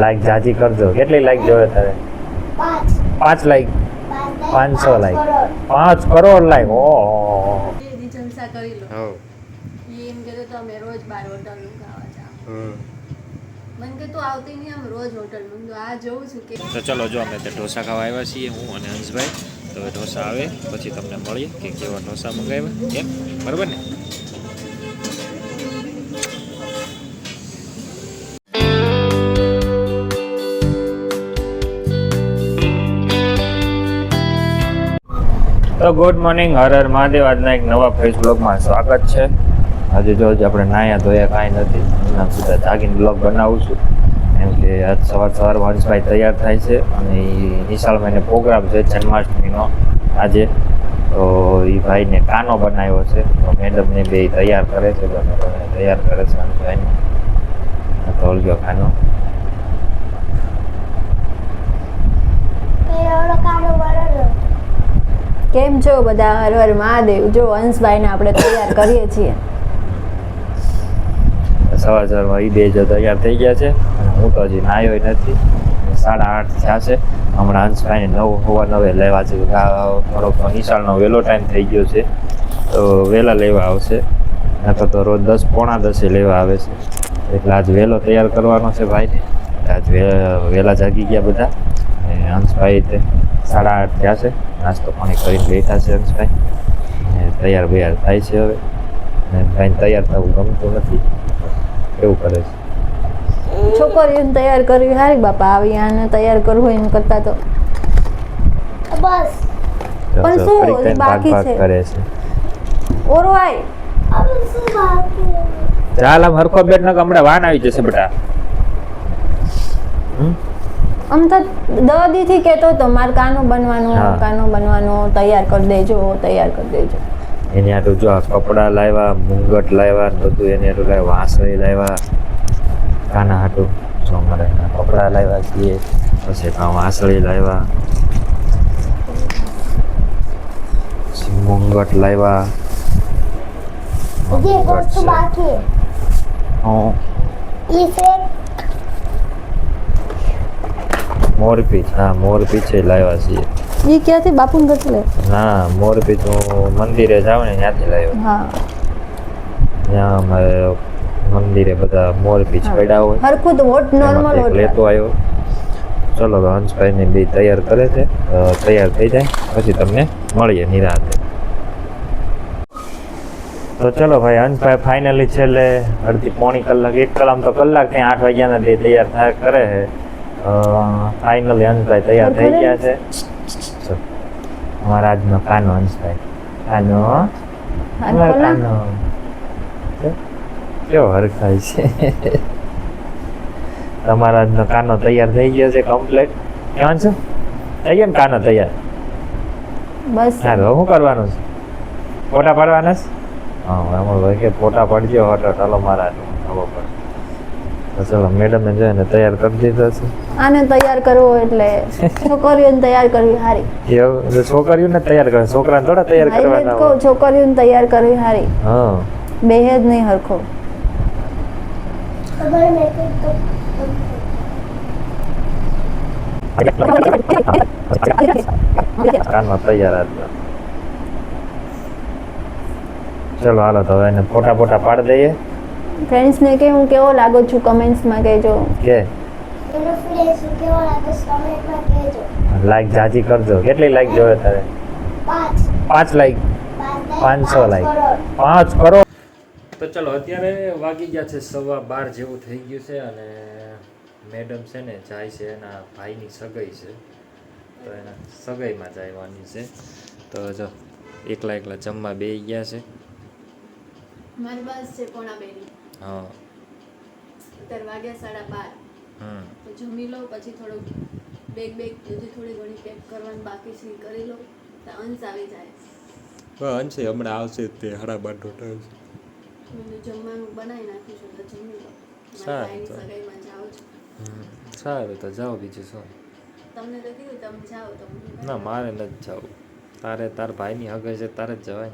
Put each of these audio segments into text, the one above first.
Like જાજી કરજો. કેટલી લાઈક જોવે તારે? પાંચ. લાઈક પાંચસો લાઈક પાંચ કરોડ લાઈક ઓ જલસા કરી લો. એમ કહેતો તો રોજ બાર હોટલનું ખાવા જાવ મને કે તું આવતી નહીં આમ રોજ હોટલનું આ જોઉં છું કે તો ચલો જો અમે તે ઢોસા ખાવા આવ્યા છીએ હું અને હંસભાઈ. તો ઢોસા આવે પછી તમને મળીએ કે કેવા ઢોસા મંગાવ્યા. કેમ? બરાબર ને? તો ગુડ મોર્નિંગ હર હર મહાદેવ. આજના એક નવા ફેસ બ્લોગમાં સ્વાગત છે. આજે જો આપણે નાયા ધોયા કાંઈ નથી. એના સુધા જાગીને બ્લોગ બનાવું છું. કેમ કે આજ સવાર સવાર વંશભાઈ તૈયાર થાય છે અને એ નિશાળમાં એને પ્રોગ્રામ છે જન્માષ્ટમીનો આજે. તો એ ભાઈને કાનો બનાવ્યો છે. તો મેડમને બે તૈયાર કરે છે તૈયાર કરે છે ભાઈને તો ગયો કાનો તો એ ઓલો કાળો બળદો. કેમ છો બધા? હર હર મહાદેવ. જો અંશભાઈને આપણે તૈયાર કરીએ છીએ. સવાર સવારમાં એ બે જો તૈયાર થઈ ગયા છે. હું તો હજી નાયો નથી. સાડા આઠ થયા છે. હમણાં હંસભાઈને નવ હોવા નવે લેવા છે. થોડોક નિશાળનો વહેલો ટાઈમ થઈ ગયો છે. તો વહેલા લેવા આવશે. અથવા તો રોજ દસ, પોણા દસે લેવા આવે છે. એટલે આજ વહેલો તૈયાર કરવાનો છે ભાઈને. આજ વહેલા જાગી ગયા બધા. અને હંસભાઈ તે સાડા આઠ થયા છે. નાસ્તો પાણી કરીને બેઠા છે હંસભાઈ. અને તૈયાર બૈયાર થાય છે હવે. અને ભાઈને તૈયાર થવું ગમતું નથી. એવું કરે છે. છોકરીઓને તૈયાર કરવી હારી બાપા આવી આને તૈયાર કરવું એમ કરતા તો. બસ. પણ શું કઈ બાકી છે? કરે છે. ઓરવાય હવે ચાલ આમ હરખો બેટ ન હમણાં વાન આવી જશે બેટા હમ? આમ તો દાદીથી કહેતો હતો મારે કાનો બનવાનો હા. કાનો બનવાનો તૈયાર કરી દેજો તૈયાર કરી દેજો એની હાટું જો આ કપડાં લાવ્યા મુંગટ લાવ્યા ને બધું એની હાટું લાવ્યા વાંસળી લાવ્યા કાના હાટું જો અમારે એના કપડાં લાવ્યા છીએ પછી કાં વાંસળી લાવ્યા પછી મુંગટ લાવ્યા હજી એક વસ્તુ બાકી હં. ઈ છે મોરપીંછ હા મોરપીંછ છે લાવ્યા છીએ. એ ક્યાંથી? બાપુને કેટલે ના મોરપીંછ હું મંદિરે જાઉં ને ત્યાંથી લાવ્યો. હા. ત્યાં અમારે મંદિરે બધા મોરપીંછ પડ્યા હોય. હરખું વોટ નોર્મલ વોટ લેતો આવ્યો. ચલો તો હંસભાઈને બે તૈયાર કરે છે. તૈયાર થઈ જાય. પછી તમને મળીએ નિરાતે. તો ચલો ભાઈ હંસભાઈ ફાઇનલી છેલ્લે અડધી પોણી કલાક એક કલાક તો કલાક ત્યાં આઠ વાગ્યાના બે તૈયાર થાય કરે છે. ફાઇનલી હંસભાઈ તૈયાર થઈ ગયા છે. અમારા આજનો કાનો હંસભાઈ કાનો? અમારો કાનો. કેવો હરખાય છે. તમારા આજનો કાનો તૈયાર થઈ ગયો છે કમ્પ્લીટ કેવાનું છે થઈ ગયો ને કાનો તૈયાર? બસ. સારું શું કરવાનું છે? ફોટા પાડવાના છે? હા અમર ભાઈ કે ફોટા પડજો હોટલ ચાલો મારા ખબર પડે. ચલો મેડમને જોઈને તૈયાર કરી દીધો છે. આને તૈયાર કરવો એટલે છોકરીઓને તૈયાર કરવી હારી. એ છોકરીઓને તૈયાર કરે છોકરાને થોડા તૈયાર કરવાના કહું. છોકરીઓને તૈયાર કરવી હારી. હા. બેહે જ નહીં હરખો. કાનમાં તૈયાર હતા ચલો હાલો તો એને ફોટા ફોટા પાડી દઈએ. ફ્રેન્ડ્સને કે હું કેવો લાગો છું કમેન્ટ્સમાં કહેજો. કે? લાઈક જાજી કરજો. કેટલી લાઈક જોવે તારે? પાંચ. પાંચ લાઈક પાંચસો લાઈક પાંચ કરોડ. તો ચલો અત્યારે વાગી ગયા છે સવા બાર જેવું થઈ ગયું છે અને મેડમ છે ને જાય છે એના ભાઈની સગાઈ છે. તો એના સગાઈમાં જવાની છે. તો જો એકલા એકલા જમવા બે ગયા છે. મારી બસ છે પોણા બેની હા. અત્યારે વાગ્યા સાડા બાર. તો જમી લો પછી થોડુંક બેગ બેગ હજી થોડી ઘણી પેક કરવાની બાકી છે એ કરી લો. તો અંશ આવી જાય. અંશે હમણાં આવશે તે હરા બાર દોઢ મેં જમવાનું બનાવી નાખ્યું છે તો જમી લો. સારું સારું. તો જાઓ બીજું શું? તમને તો કીધું તમે જાઓ તો ના મારે નથી જવું. તારે તાર ભાઈની હગે છે તારે જ જવાય.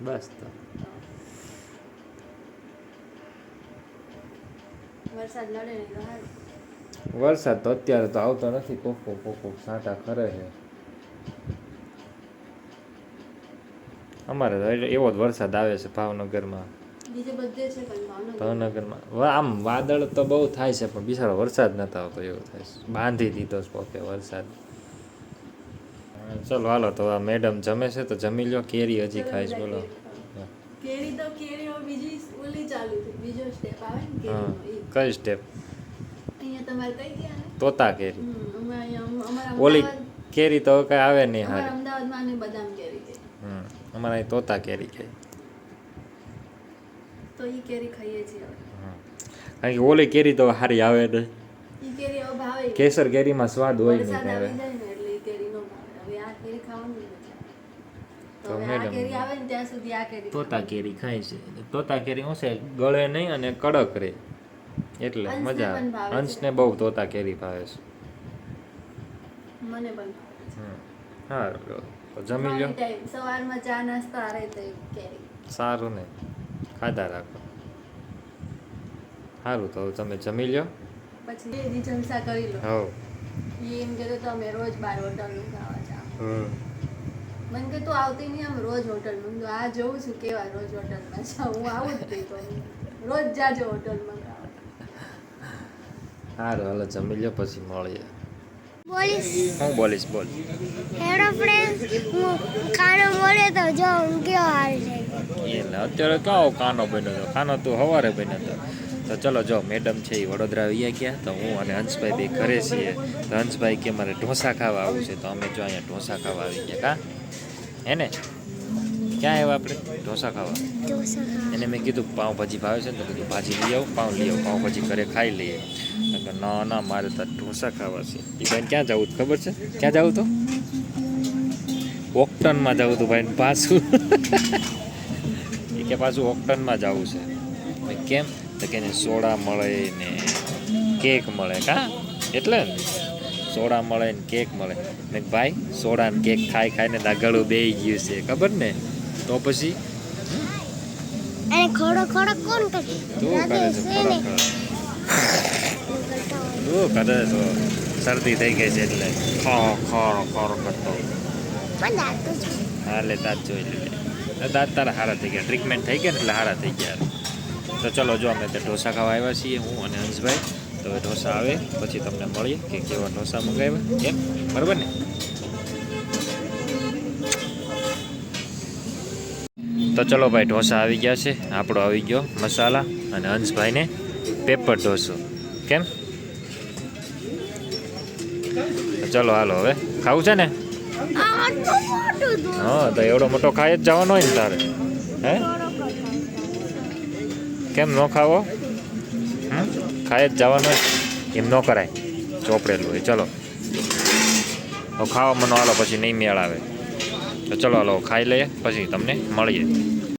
બસ તો. વરસાદ લડે તો સારું વરસાદ તો અત્યારે તો આવતો નથી કોકો કોકો સાટા ખરે છે. અમારે તો એવો જ વરસાદ આવે છે ભાવનગરમાં. ભાવનગરમાં. આમ વાદળ તો બહુ થાય છે પણ બિચારો વરસાદ નતો આવતો એવો થાય છે. બાંધી દીધો છે પોકે વરસાદ. ચલો હાલો તો આ મેડમ જમે છે તો જમી લો કેરી હજી ખાઈશ બોલો. કેરી તો કેરી બીજી ઓલી ચાલુ બીજો સ્ટેપ આવે ને. કઈ સ્ટેપ તોતા કેરી. ઓલી કેરી તો કઈ આવે નહીં હારી. અમારે અહીં તોતા કેરી કહે તો ઈ કેરી ખાઈએ છીએ કારણ કે ઓલી કેરી તો હારી આવે નહીં કેસર કેરીમાં સ્વાદ હોય નહીં આવે. તો મેડમ, તોતા કેરી ખાય છે. તોતા કેરી શું છે ગળે નહીં અને કડક રહે એટલે મજા આવે. ભાવે બહુ તોતા કેરી ભાવે છે. મને પણ લો. તો જમી time, સવારમાં ચા નાસ્તો આરે તો કેરી. સારું ને. ખાધા રાખો. સારું તો તમે જમી લ્યો. પછી એ દી જલસા કરી લો. હો એમ કહેતો તો અમે રોજ બાર હોટલનું ખાવા હમ. મને કે તું આવતી નહીં આમ રોજ હોટલ મેં. કીધું આ જોઉં છું કેવા રોજ હોટલમાં જાઉં હું આવું જ નહીં તો રોજ જાજો હોટલમાં સારું હાલો જમી લ્યો પછી મળીએ. હું બોલીશ બોલ. હેડો ફ્રેન્ડ હું કાનો મળ્યો તો જો હું કેવો હાલ છે. એટલે અત્યારે કાવો કાનો બન્યો તો? કાનો તું સવારે બન્યો તો. તો ચલો જો મેડમ છે એ વડોદરા આવ્યા ગયા તો હું અને હંસભાઈ બે ઘરે છીએ. તો હંસભાઈ કે મારે ઢોસા ખાવા આવું છે તો અમે જો અહીંયા ઢોસા ખાવા આવી ગયા કા? હે ને? ક્યાં આવ્યા આપણે? ઢોસા ખાવા. એને મેં કીધું પાઉંભાજી ભાવે છે ને તો કીધું ભાજી લઈ આવું પાઉં લઈ આવું પાઉંભાજી ઘરે ખાઈ લઈએ. કે ના ના મારે તો ઢોસા ખાવા છે. એ ભાઈ ક્યાં જવું ખબર છે? ક્યાં જવું તો? ઓક્ટનમાં જવું હતું ભાઈ પાછું. એ કે પાછું ઓક્ટનમાં જવું છે. કેમ? તો કે સોડા મળે ને કેક મળે. કા એટલે સોડા મળે ને કેક મળે. ને ભાઈ સોડા ને કેક ખાઈ ખાઈને દાગળું બેહી ગયું છે ખબર ને? તો પછી? અને ખોડો ખોડો કોણ કરે? તું કરે છે ખરો ખરો તું કરે છો શરદી થઈ ગઈ છે એટલે ખરો ખરો ખરો કરતો. હા લે દાંત જોઈ લે દાંત તારા સારા થઈ ગયા. ટ્રીટમેન્ટ થઈ ગયા ને એટલે સારા થઈ ગયા. તો ચલો જો અમે તો ઢોસા ખાવા આવ્યા છીએ હું અને હંસભાઈ. તો હવે ઢોસા આવે પછી તમને મળીએ કે કેવા ઢોસા મંગાવ્યા. કેમ? બરાબર ને? તો ચલો ભાઈ ઢોસા આવી ગયા છે. આપણો આવી ગયો મસાલા અને હંસભાઈને પેપર ઢોસો. કેમ? ચલો હાલો હવે. ખાવું છે ને? હા, તો એવડો મોટો ખાઈ જ જવાનો હોય ને તારે. હે? કેમ ન ખાવો? ખાઈ જ જવાનો એમ ન કરાય. ચોપડેલું હોય. ચલો. ખાવા મનો હાલો, પછી નહીં મેળ આવે તો ચલો હાલો, ખાઈ લઈએ, પછી તમને મળીએ.